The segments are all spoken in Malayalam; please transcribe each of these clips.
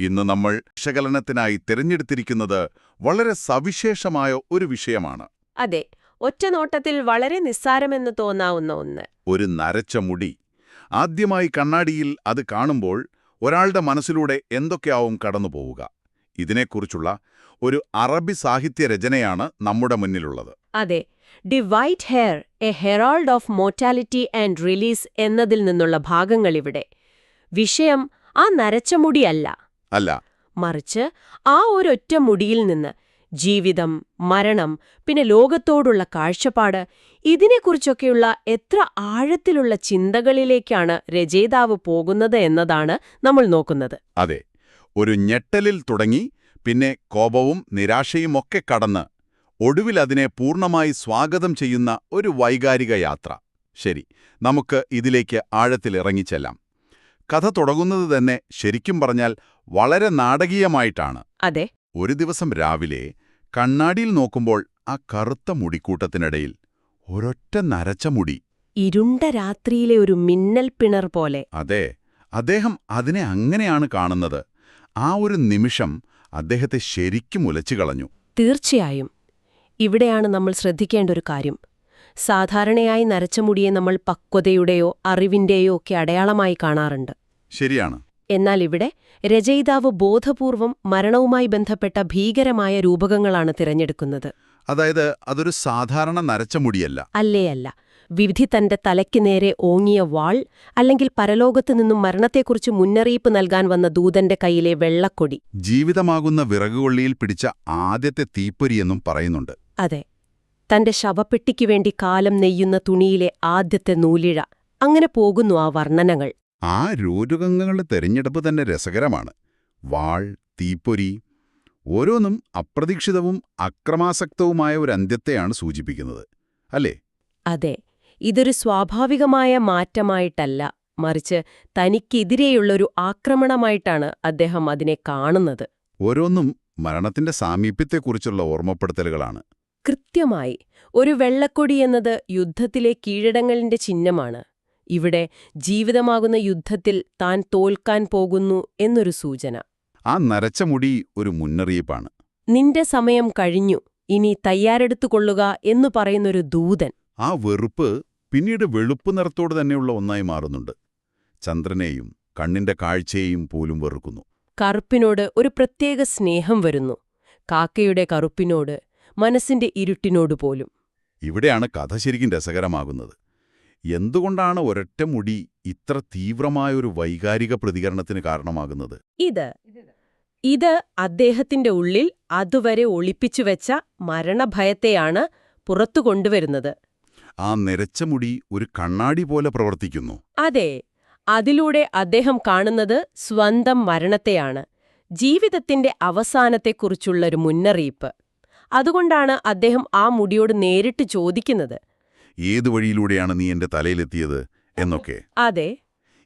ഇന്ന് നമ്മൾ വിശകലനത്തിനായി തിരഞ്ഞെടുത്തിരിക്കുന്നത് വളരെ സവിശേഷമായ ഒരു വിഷയമാണ്. അതെ ഒറ്റനോട്ടത്തിൽ വളരെ നിസ്സാരമെന്ന് തോന്നാവുന്ന ഒന്ന്. ഒരു നരച്ച മുടി. ആദ്യമായി കണ്ണാടിയിൽ അത് കാണുമ്പോൾ ഒരാളുടെ മനസ്സിലൂടെ എന്തൊക്കെയാവും കടന്നുപോവുക. ഇതിനെക്കുറിച്ചുള്ള ഒരു അറബി സാഹിത്യ രചനയാണ് നമ്മുടെ മുന്നിലുള്ളത്. അതെ the white hair a herald of mortality and release എന്നതിൽ നിന്നുള്ള ഭാഗങ്ങളിവിടെ. വിഷയം ആ നരച്ച മുടിയല്ല. അല്ല. മറിച്ച് ആ ഒരൊറ്റ മുടിയിൽ നിന്ന് ജീവിതം മരണം പിന്നെ ലോകത്തോടുള്ള കാഴ്ചപ്പാട് ഇതിനെക്കുറിച്ചൊക്കെയുള്ള എത്ര ആഴത്തിലുള്ള ചിന്തകളിലേക്കാണ് രചയിതാവ് പോകുന്നത് എന്നതാണ് നമ്മൾ നോക്കുന്നത്. അതെ. ഒരു ഞെട്ടലിൽ തുടങ്ങി പിന്നെ കോപവും നിരാശയും ഒക്കെ കടന്ന് ഒടുവിൽ അതിനെ പൂർണമായി സ്വാഗതം ചെയ്യുന്ന ഒരു വൈകാരിക യാത്ര. ശരി നമുക്ക് ഇതിലേക്ക് ആഴത്തിലിറങ്ങിച്ചെല്ലാം കഥ തുടങ്ങുന്നത് തന്നെ ശരിക്കും പറഞ്ഞാൽ വളരെ നാടകീയമായിട്ടാണ്. അതെ. ഒരു ദിവസം രാവിലെ കണ്ണാടിയിൽ നോക്കുമ്പോൾ ആ കറുത്ത മുടിക്കൂട്ടത്തിനിടയിൽ ഒരൊറ്റ നരച്ച മുടി. ഇരുണ്ട രാത്രിയിലെ ഒരു മിന്നൽ പിണർ പോലെ. അതെ അദ്ദേഹം അതിനെ അങ്ങനെയാണ് കാണുന്നത്. ആ ഒരു നിമിഷം അദ്ദേഹത്തെ ശരിക്കും ഉലച്ചു കളഞ്ഞു. തീർച്ചയായും. ഇവിടെയാണ് നമ്മൾ ശ്രദ്ധിക്കേണ്ട ഒരു കാര്യം. സാധാരണയായി നരച്ച മുടിയെ നമ്മൾ പക്വതയുടെയോ അറിവിന്റെയോ ഒക്കെ അടയാളമായി കാണാറുണ്ട്. ശരിയാണ്. എന്നാൽ ഇവിടെ രചയിതാവ് ബോധപൂർവം മരണവുമായി ബന്ധപ്പെട്ട ഭീകരമായ രൂപകങ്ങളാണ് തിരഞ്ഞെടുക്കുന്നത്. അതായത് അതൊരു സാധാരണ നരച്ച മുടിയല്ല. അല്ലേയല്ല വിവിധി തന്റെ തലയ്ക്ക് നേരെ ഓങ്ങിയ വാൾ അല്ലെങ്കിൽ പരലോകത്തു നിന്നും മരണത്തെക്കുറിച്ച് മുന്നറിയിപ്പ് നൽകാൻ വന്ന ദൂതന്റെ കയ്യിലെ വെള്ളക്കൊടി. ജീവിതമാകുന്ന വിറകുകൊള്ളിയിൽ പിടിച്ച ആദ്യത്തെ തീപ്പൊരിയെന്നും പറയുന്നുണ്ട്. അതെ. തന്റെ ശവപ്പെട്ടിക്കു വേണ്ടി കാലം നെയ്യുന്ന തുണിയിലെ ആദ്യത്തെ നൂലിഴ. അങ്ങനെ പോകുന്നു ആ വർണനകൾ ആ രൂരകങ്ങളുടെ തെരഞ്ഞെടുപ്പ് തന്നെ രസകരമാണ്. വാൾ തീപ്പൊരി ഓരോന്നും അപ്രതീക്ഷിതവും അക്രമാസക്തവുമായ ഒരു അന്ത്യത്തെയാണ് സൂചിപ്പിക്കുന്നത്. അല്ലേ? അതെ. ഇതൊരു സ്വാഭാവികമായ മാറ്റമായിട്ടല്ല. മറിച്ച് തനിക്കെതിരെയുള്ളൊരു ആക്രമണമായിട്ടാണ് അദ്ദേഹം അതിനെ കാണുന്നത്. ഓരോന്നും മരണത്തിന്റെ സാമീപ്യത്തെക്കുറിച്ചുള്ള ഓർമ്മപ്പെടുത്തലുകളാണ്. കൃത്യമായി. ഒരു വെള്ളക്കൊടി എന്നത് യുദ്ധത്തിലെ കീഴടങ്ങലിന്റെ ചിഹ്നമാണ്. ഇവിടെ ജീവിതമാകുന്ന യുദ്ധത്തിൽ താൻ തോൽക്കാൻ പോകുന്നു എന്നൊരു സൂചന. ആ നരച്ച മുടി ഒരു മുന്നറിയിപ്പാണ്. നിന്റെ സമയം കഴിഞ്ഞു ഇനി തയ്യാറെടുത്തുകൊള്ളുക എന്നു പറയുന്നൊരു ദൂതൻ. ആ വെറുപ്പ് പിന്നീട് വെളുപ്പ് നിറത്തോട് തന്നെയുള്ള ഒന്നായി മാറുന്നുണ്ട്. ചന്ദ്രനെയും കണ്ണിന്റെ കാഴ്ചയെയും പോലും വെറുക്കുന്നു. കറുപ്പിനോട് ഒരു പ്രത്യേക സ്നേഹം വരുന്നു. കാക്കയുടെ കറുപ്പിനോട് മനസ്സിന്റെ ഇരുട്ടിനോട് പോലും. ഇവിടെയാണ് കഥ ശരിക്കും രസകരമാകുന്നത്. എന്തുകൊണ്ടാണ് ഒരൊറ്റ മുടി ഇത്ര തീവ്രമായൊരു വൈകാരിക പ്രതികരണത്തിന് കാരണമാകുന്നത്? ഇത്. ഇത് അദ്ദേഹത്തിന്റെ ഉള്ളിൽ അതുവരെ ഒളിപ്പിച്ചു വെച്ച മരണഭയത്തെയാണ് പുറത്തു കൊണ്ടുവരുന്നത്. ആ നിരച്ച മുടി ഒരു കണ്ണാടി പോലെ പ്രവർത്തിക്കുന്നു. അതെ അതിലൂടെ അദ്ദേഹം കാണുന്നത് സ്വന്തം മരണത്തെയാണ്. ജീവിതത്തിന്റെ അവസാനത്തെക്കുറിച്ചുള്ളൊരു മുന്നറിയിപ്പ്. അതുകൊണ്ടാണ് അദ്ദേഹം ആ മുടിയോട് നേരിട്ട് ചോദിക്കുന്നത്. ഏതു വഴിയിലൂടെയാണ് നീ എന്റെ തലയിലെത്തിയത് എന്നൊക്കെ. അതെ.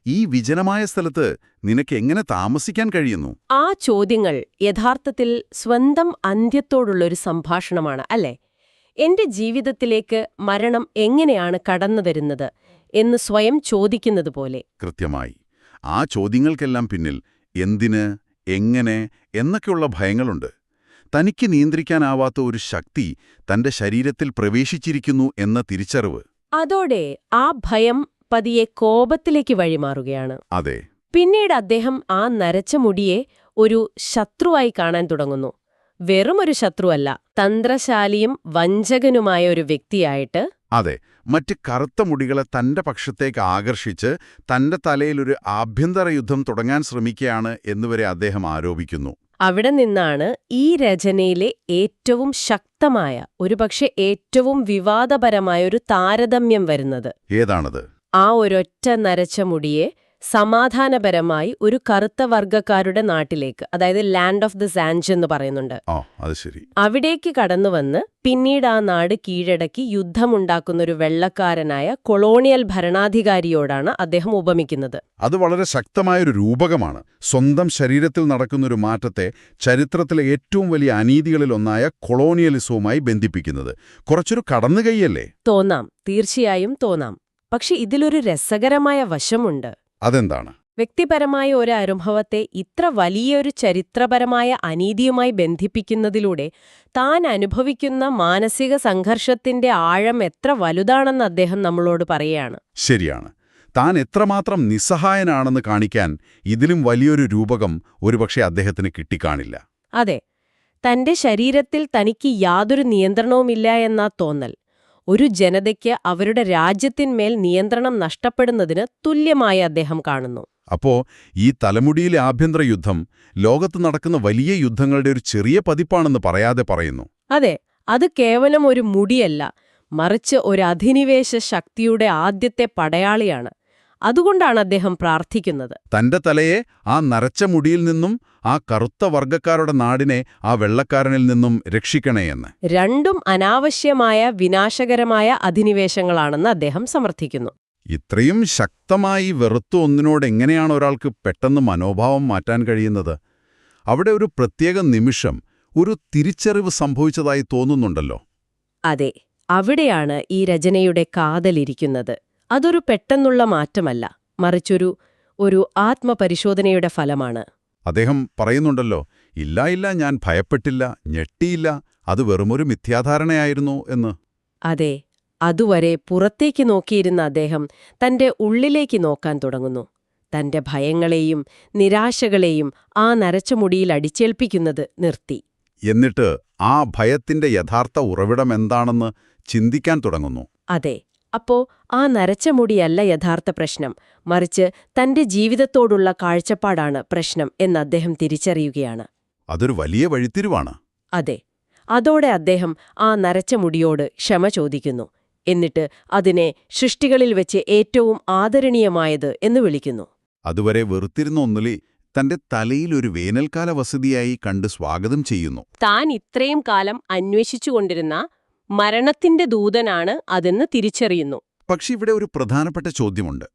ഈ വിജനമായ സ്ഥലത്ത് നിനക്ക് എങ്ങനെ താമസിക്കാൻ കഴിയുന്നു? ആ ചോദ്യങ്ങൾ യഥാർത്ഥത്തിൽ സ്വന്തം അന്ത്യത്തോടുള്ളൊരു സംഭാഷണമാണ് അല്ലേ? എന്റെ ജീവിതത്തിലേക്ക് മരണം എങ്ങനെയാണ് കടന്നുവരുന്നത് എന്ന് സ്വയം ചോദിക്കുന്നത് പോലെ. കൃത്യമായി. ആ ചോദ്യങ്ങൾക്കെല്ലാം പിന്നിൽ എന്തിന് എങ്ങനെ എന്നൊക്കെയുള്ള ഭയങ്ങളുണ്ട്. തനിക്ക് നിയന്ത്രിക്കാനാവാത്ത ഒരു ശക്തി തന്റെ ശരീരത്തിൽ പ്രവേശിച്ചിരിക്കുന്നു എന്ന തിരിച്ചറിവ്. അതോടെ ആ ഭയം പതിയെ കോപത്തിലേക്ക് വഴിമാറുകയാണ്. അതെ. പിന്നീട് അദ്ദേഹം ആ നരച്ച മുടിയെ ഒരു ശത്രുവായി കാണാൻ തുടങ്ങുന്നു. വെറുമൊരു ശത്രുവല്ല തന്ത്രശാലിയും വഞ്ചകനുമായ ഒരു വ്യക്തിയായിട്ട് അതെ മറ്റ് കറുത്ത മുടികളെ തന്റെ പക്ഷത്തേക്ക് ആകർഷിച്ച് തന്റെ തലയിലൊരു ആഭ്യന്തര യുദ്ധം തുടങ്ങാൻ ശ്രമിക്കുകയാണ് എന്നുവരെ അദ്ദേഹം ആരോപിക്കുന്നു. അവിടെ നിന്നാണ് ഈ രചനയിലെ ഏറ്റവും ശക്തമായ ഒരുപക്ഷെ ഏറ്റവും വിവാദപരമായ ഒരു താരതമ്യം വരുന്നത്. ഏതാണത്? ആ ഒരൊറ്റ നരച്ച മുടിയെ സമാധാനപരമായി ഒരു കറുത്ത വർഗക്കാരുടെ നാട്ടിലേക്ക് അതായത് ലാൻഡ് ഓഫ് ദി സാൻജ് എന്ന് പറയുന്നുണ്ട്. ആ അത് ശരി. അവിടേക്ക് കടന്നുവന്ന് പിന്നീട് ആ നാട് കീഴടക്കി യുദ്ധമുണ്ടാക്കുന്ന ഒരു വെള്ളക്കാരനായ കൊളോണിയൽ ഭരണാധികാരിയോടാണ് അദ്ദേഹം ഉപമിക്കുന്നത്. അത് വളരെ ശക്തമായൊരു രൂപകമാണ്. സ്വന്തം ശരീരത്തിൽ നടക്കുന്ന ഒരു മാറ്റത്തെ ചരിത്രത്തിലെ ഏറ്റവും വലിയ അനീതികളിലൊന്നായ കൊളോണിയലിസവുമായി ബന്ധിപ്പിക്കുന്നത്. കുറച്ചൊരു കടന്നുകൈയല്ലേ? തോന്നാം. തീർച്ചയായും തോന്നാം. പക്ഷെ ഇതിലൊരു രസകരമായ വശമുണ്ട്. അതെന്താണ്? വ്യക്തിപരമായ ഒരു അനുഭവത്തെ ഇത്ര വലിയൊരു ചരിത്രപരമായ അനീതിയുമായി ബന്ധിപ്പിക്കുന്നതിലൂടെ താൻ അനുഭവിക്കുന്ന മാനസിക സംഘർഷത്തിന്റെ ആഴം എത്ര വലുതാണെന്ന് അദ്ദേഹം നമ്മളോട് പറയുകയാണ്. ശരിയാണ്. താൻ എത്രമാത്രം നിസ്സഹായനാണെന്ന് കാണിക്കാൻ ഇതിലും വലിയൊരു രൂപകം ഒരുപക്ഷെ അദ്ദേഹത്തിന് കിട്ടിക്കാണില്ല. അതെ. തന്റെ ശരീരത്തിൽ തനിക്ക് യാതൊരു നിയന്ത്രണവുമില്ല എന്നാ തോന്നൽ. ഒരു ജനതയ്ക്ക് അവരുടെ രാജ്യത്തിന്മേൽ നിയന്ത്രണം നഷ്ടപ്പെടുന്നതിന് തുല്യമായി അദ്ദേഹം കാണുന്നു. അപ്പോ ഈ തലമുടിയിലെ ആഭ്യന്തര യുദ്ധം ലോകത്ത് നടക്കുന്ന വലിയ യുദ്ധങ്ങളുടെ ഒരു ചെറിയ പതിപ്പാണെന്ന് പറയാതെ പറയുന്നു. അതെ അത് കേവലം ഒരു മുടിയല്ല മറിച്ച് ഒരു അധിനിവേശ ശക്തിയുടെ ആദ്യത്തെ പടയാളിയാണ്. അതുകൊണ്ടാണ് അദ്ദേഹം പ്രാർത്ഥിക്കുന്നത്. തന്റെ തലയെ ആ നരച്ച മുടിയിൽ നിന്നും ആ കറുത്ത വർഗക്കാരുടെ നാടിനെ ആ വെള്ളക്കാരനിൽ നിന്നും രക്ഷിക്കണേ എന്ന്. രണ്ടും അനാവശ്യമായ വിനാശകരമായ അധിനിവേശങ്ങളാണെന്ന് അദ്ദേഹം സമർത്ഥിക്കുന്നു. ഇത്രയും ശക്തമായി വെറുത്തു ഒന്നിനോട് എങ്ങനെയാണ് ഒരാൾക്ക് പെട്ടെന്ന് മനോഭാവം മാറ്റാൻ കഴിയുന്നത്? അവിടെ ഒരു പ്രത്യേക നിമിഷം ഒരു തിരിച്ചറിവ് സംഭവിച്ചതായി തോന്നുന്നുണ്ടല്ലോ. അതെ അവിടെയാണ് ഈ രചനയുടെ കാതലിരിക്കുന്നത് അതൊരു പെട്ടെന്നുള്ള മാറ്റമല്ല മറിച്ചൊരു ഒരു ആത്മപരിശോധനയുടെ ഫലമാണ്. അദ്ദേഹം പറയുന്നുണ്ടല്ലോ ഇല്ല ഇല്ല ഞാൻ ഭയപ്പെട്ടില്ല ഞെട്ടിയില്ല അത് വെറുമൊരു മിഥ്യാധാരണയായിരുന്നു എന്ന്. അതെ അതുവരെ പുറത്തേക്ക് നോക്കിയിരുന്ന അദ്ദേഹം തന്റെ ഉള്ളിലേക്ക് നോക്കാൻ തുടങ്ങുന്നു. തന്റെ ഭയങ്ങളെയും നിരാശകളെയും ആ നരച്ച മുടിയിൽ അടിച്ചേൽപ്പിക്കുന്നത് നിർത്തി. എന്നിട്ട് ആ ഭയത്തിന്റെ യഥാർത്ഥ ഉറവിടം എന്താണെന്ന് ചിന്തിക്കാൻ തുടങ്ങുന്നു. അതെ അപ്പോ ആ നരച്ച മുടിയല്ല യഥാർത്ഥ പ്രശ്നം. മറിച്ച് തന്റെ ജീവിതത്തോടുള്ള കാഴ്ചപ്പാടാണ് പ്രശ്നം എന്ന് അദ്ദേഹം തിരിച്ചറിയുകയാണ്. അതൊരു വലിയ വഴിത്തിരിവാണ്. അതെ. അതോടെ അദ്ദേഹം ആ നരച്ച മുടിയോട് ക്ഷമ ചോദിക്കുന്നു. എന്നിട്ട് അതിനെ സൃഷ്ടികളിൽ വെച്ച് ഏറ്റവും ആദരണീയമായത് എന്ന് വിളിക്കുന്നു. അതുവരെ വെറുത്തിരുന്ന ഒന്നുലി തന്റെ തലയിൽ ഒരു വേനൽക്കാല വസതിയായി കണ്ട് സ്വാഗതം ചെയ്യുന്നു. താൻ ഇത്രയും കാലം അന്വേഷിച്ചുകൊണ്ടിരുന്ന മരണത്തിന്റെ ദൂതനാണ് അതെന്ന് തിരിച്ചറിയുന്നു. പക്ഷെ ഇവിടെ ഒരു പ്രധാനപ്പെട്ട ചോദ്യമുണ്ട്.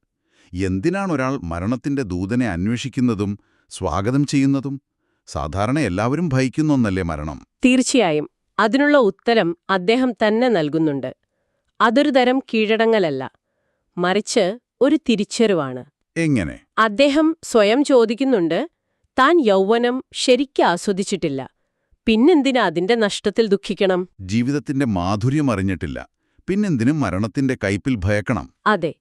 എന്തിനാണ് ഒരാൾ മരണത്തിന്റെ ദൂതനെ അന്വേഷിക്കുന്നതും സ്വാഗതം ചെയ്യുന്നതും? സാധാരണ എല്ലാവരും ഭയിക്കുന്നൊന്നല്ലേ മരണം? തീർച്ചയായും. അതിനുള്ള ഉത്തരം അദ്ദേഹം തന്നെ നൽകുന്നുണ്ട്. അതൊരു തരം കീഴടങ്ങലല്ല. മറിച്ച് ഒരു തിരിച്ചറിവാണ്. എങ്ങനെ? അദ്ദേഹം സ്വയം ചോദിക്കുന്നുണ്ട് താൻ യൗവനം ശരിക്കും ആസ്വദിച്ചിട്ടില്ല. പിന്നെന്തിനാ അതിന്റെ നഷ്ടത്തിൽ ദുഃഖിക്കണം? ജീവിതത്തിന്റെ മാധുര്യം അറിഞ്ഞിട്ടില്ല. പിന്നെന്തിനും മരണത്തിന്റെ കയ്പിൽ ഭയക്കണം. അതെ.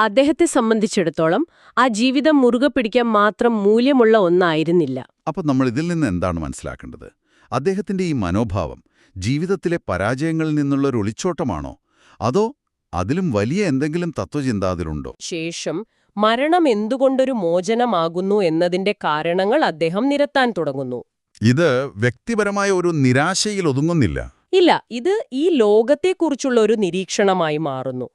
അദ്ദേഹത്തെ സംബന്ധിച്ചിടത്തോളം ആ ജീവിതം മുറുകെ പിടിക്കാൻ മാത്രം മൂല്യമുള്ള ഒന്നായിരുന്നില്ല. അപ്പൊ നമ്മൾ ഇതിൽ നിന്ന് എന്താണ് മനസ്സിലാക്കേണ്ടത്? അദ്ദേഹത്തിന്റെ ഈ മനോഭാവം ജീവിതത്തിലെ പരാജയങ്ങളിൽ നിന്നുള്ള ഒരു ഒളിച്ചോട്ടമാണോ? അതോ അതിലും വലിയ എന്തെങ്കിലും തത്വചിന്താതിലുണ്ടോ? ശേഷം മരണം എന്തുകൊണ്ടൊരു മോചനമാകുന്നു എന്നതിന്റെ കാരണങ്ങൾ അദ്ദേഹം നിരത്താൻ തുടങ്ങുന്നു. ഇത് വ്യക്തിപരമായ ഒരു നിരാശയിൽ ഒതുങ്ങുന്നില്ല. ഇല്ല ഇത് ഈ ലോകത്തെക്കുറിച്ചുള്ള ഒരു നിരീക്ഷണമായി മാറുന്നു.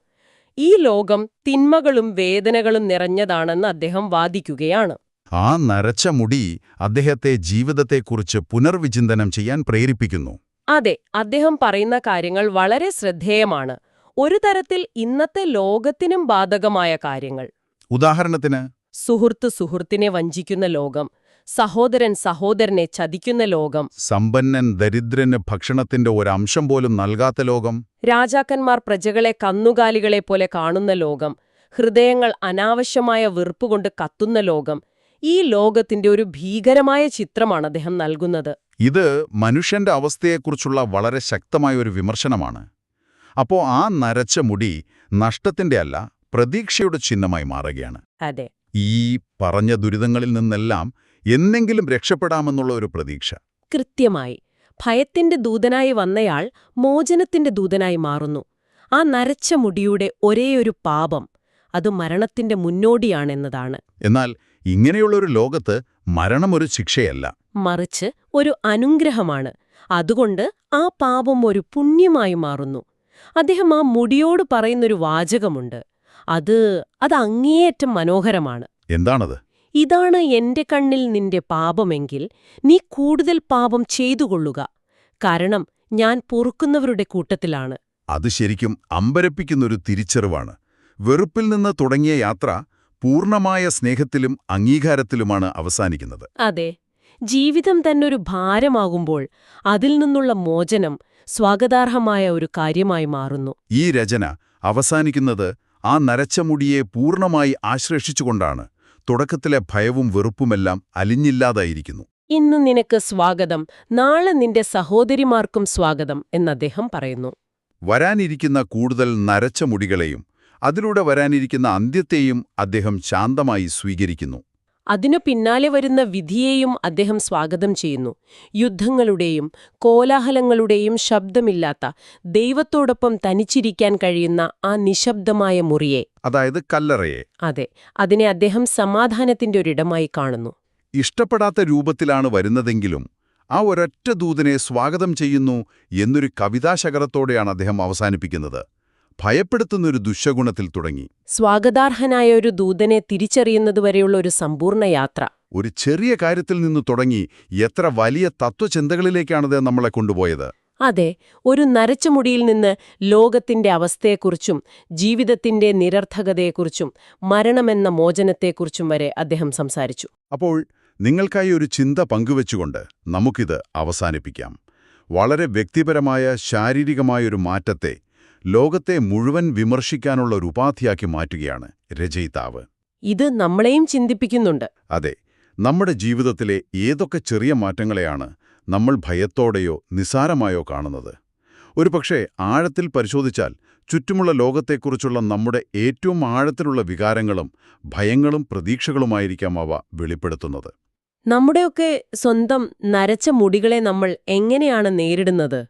ഈ ലോകം തിന്മകളും വേദനകളും നിറഞ്ഞതാണെന്ന് അദ്ദേഹം വാദിക്കുകയാണ്. ആ നരച്ച മുടി അദ്ദേഹത്തെ ജീവിതത്തെക്കുറിച്ച് പുനർവിചിന്തനം ചെയ്യാൻ പ്രേരിപ്പിക്കുന്നു. അതെ അദ്ദേഹം പറയുന്ന കാര്യങ്ങൾ വളരെ ശ്രദ്ധേയമാണ്. ഒരു തരത്തിൽ ഇന്നത്തെ ലോകത്തിനും ബാധകമായ കാര്യങ്ങൾ. ഉദാഹരണത്തിന്? സുഹൃത്ത് സുഹൃത്തിനെ വഞ്ചിക്കുന്ന ലോകം. സഹോദരൻ സഹോദരനെ ചതിക്കുന്ന ലോകം. സമ്പന്നൻ ദരിദ്രന് ഭക്ഷണത്തിന്റെ ഒരംശം പോലും നൽകാത്ത ലോകം. രാജാക്കന്മാർ പ്രജകളെ കന്നുകാലികളെ പോലെ കാണുന്ന ലോകം. ഹൃദയങ്ങൾ അനാവശ്യമായ വെറുപ്പുകൊണ്ട് കത്തുന്ന ലോകം. ഈ ലോകത്തിന്റെ ഒരു ഭീകരമായ ചിത്രമാണ് അദ്ദേഹം നൽകുന്നത്. ഇത് മനുഷ്യന്റെ അവസ്ഥയെക്കുറിച്ചുള്ള വളരെ ശക്തമായ ഒരു വിമർശനമാണ്. അപ്പോ ആ നരച്ച മുടി നഷ്ടത്തിന്റെ അല്ല പ്രതീക്ഷയുടെ ചിഹ്നമായി മാറുകയാണ്. അതെ. ഈ പറഞ്ഞ ദുരിതങ്ങളിൽ നിന്നെല്ലാം എന്നെങ്കിലും രക്ഷപ്പെടാമെന്നുള്ള ഒരു പ്രതീക്ഷ. കൃത്യമായി. ഭയത്തിന്റെ ദൂതനായി വന്നയാൾ മോചനത്തിന്റെ ദൂതനായി മാറുന്നു. ആ നരച്ച മുടിയുടെ ഒരേയൊരു പാപം അത് മരണത്തിന്റെ മുന്നോടിയാണെന്നതാണ്. എന്നാൽ ഇങ്ങനെയുള്ള ഇങ്ങനെയുള്ളൊരു ലോകത്ത് മരണം ഒരു ശിക്ഷയല്ല. മറിച്ച് ഒരു അനുഗ്രഹമാണ്. അതുകൊണ്ട് ആ പാപം ഒരു പുണ്യമായി മാറുന്നു. അദ്ദേഹം ആ മുടിയോട് പറയുന്നൊരു വാചകമുണ്ട്. അത് അത് അങ്ങേയറ്റം മനോഹരമാണ്. എന്താണത്? ഇതാണ് എന്റെ കണ്ണിൽ നിന്റെ പാപമെങ്കിൽ നീ കൂടുതൽ പാപം ചെയ്തുകൊള്ളുക. കാരണം ഞാൻ പൊറുക്കുന്നവരുടെ കൂട്ടത്തിലാണ്. അത് ശരിക്കും അമ്പരപ്പിക്കുന്നൊരു തിരിച്ചറിവാണ്. വെറുപ്പിൽ നിന്ന് തുടങ്ങിയ യാത്ര പൂർണമായ സ്നേഹത്തിലും അംഗീകാരത്തിലുമാണ് അവസാനിക്കുന്നത്. അതെ ജീവിതം തന്നെ ഒരു ഭാരമാകുമ്പോൾ അതിൽ നിന്നുള്ള മോചനം സ്വാഗതാർഹമായ ഒരു കാര്യമായി മാറുന്നു. ഈ രചന അവസാനിക്കുന്നത് ആ നരച്ച മുടിയെ പൂർണമായി ആശ്ലേഷിച്ചുകൊണ്ടാണ് തുടക്കത്തിലെ ഭയവും വെറുപ്പുമെല്ലാം അലിഞ്ഞില്ലാതായിരിക്കുന്നു. ഇന്ന് നിനക്ക് സ്വാഗതം. നാളെ നിന്റെ സഹോദരിമാർക്കും സ്വാഗതം എന്നദ്ദേഹം പറയുന്നു. വരാനിരിക്കുന്ന കൂടുതൽ നരച്ച മുടികളെയും അതിലൂടെ വരാനിരിക്കുന്ന അന്ത്യത്തെയും അദ്ദേഹം ശാന്തമായി സ്വീകരിക്കുന്നു. അതിനു പിന്നാലെ വരുന്ന വിധിയെയും അദ്ദേഹം സ്വാഗതം ചെയ്യുന്നു. യുദ്ധങ്ങളുടെയും കോലാഹലങ്ങളുടെയും ശബ്ദമില്ലാത്ത ദൈവത്തോടൊപ്പം തനിച്ചിരിക്കാൻ കഴിയുന്ന ആ നിശബ്ദമായ മുറിയെ. അതായത് കല്ലറയെ. അതെ അതിനെ അദ്ദേഹം സമാധാനത്തിന്റെ ഒരിടമായി കാണുന്നു. ഇഷ്ടപ്പെടാത്ത രൂപത്തിലാണ് വരുന്നതെങ്കിലും ആ ഒരൊറ്റ ദൂതനെ സ്വാഗതം ചെയ്യുന്നു എന്നൊരു കവിതാശകരത്തോടെയാണ് അദ്ദേഹം അവസാനിപ്പിക്കുന്നത്. ഭയപ്പെടുത്തുന്നൊരു ദുശഗുണത്തിൽ തുടങ്ങി. സ്വാഗതാർഹനായ ഒരു ദൂതനെ തിരിച്ചറിയുന്നതുവരെയുള്ള ഒരു സമ്പൂർണ യാത്ര. ഒരു ചെറിയ കാര്യത്തിൽ നിന്ന് തുടങ്ങി എത്ര വലിയ തത്വചിന്തകളിലേക്കാണത് നമ്മളെ കൊണ്ടുപോയത്. അതെ ഒരു നരച്ചുമുടിയിൽ നിന്ന് ലോകത്തിന്റെ അവസ്ഥയെക്കുറിച്ചും ജീവിതത്തിന്റെ നിരർത്ഥകതയെക്കുറിച്ചും മരണമെന്ന മോചനത്തെക്കുറിച്ചും വരെ അദ്ദേഹം സംസാരിച്ചു. അപ്പോൾ നിങ്ങൾക്കായി ഒരു ചിന്ത പങ്കുവെച്ചുകൊണ്ട് നമുക്കിത് അവസാനിപ്പിക്കാം. വളരെ വ്യക്തിപരമായ ശാരീരികമായൊരു മാറ്റത്തെ ലോകത്തെ മുഴുവൻ വിമർശിക്കാനുള്ള ഒരു ഉപാധിയാക്കി മാറ്റുകയാണ് രചയിതാവ് ഇത് നമ്മളെയും ചിന്തിപ്പിക്കുന്നുണ്ട്. അതെ നമ്മുടെ ജീവിതത്തിലെ ഏതൊക്കെ ചെറിയ മാറ്റങ്ങളെയാണ് നമ്മൾ ഭയത്തോടെയോ നിസാരമായോ കാണുന്നത്? ഒരുപക്ഷെ ആഴത്തിൽ പരിശോധിച്ചാൽ ചുറ്റുമുള്ള ലോകത്തെക്കുറിച്ചുള്ള നമ്മുടെ ഏറ്റവും ആഴത്തിലുള്ള വികാരങ്ങളും ഭയങ്ങളും പ്രതീക്ഷകളുമായിരിക്കാം അവ വെളിപ്പെടുത്തുന്നത്. നമ്മുടെയൊക്കെ സ്വന്തം നരച്ച മുടികളെ നമ്മൾ എങ്ങനെയാണ് നേരിടുന്നത്?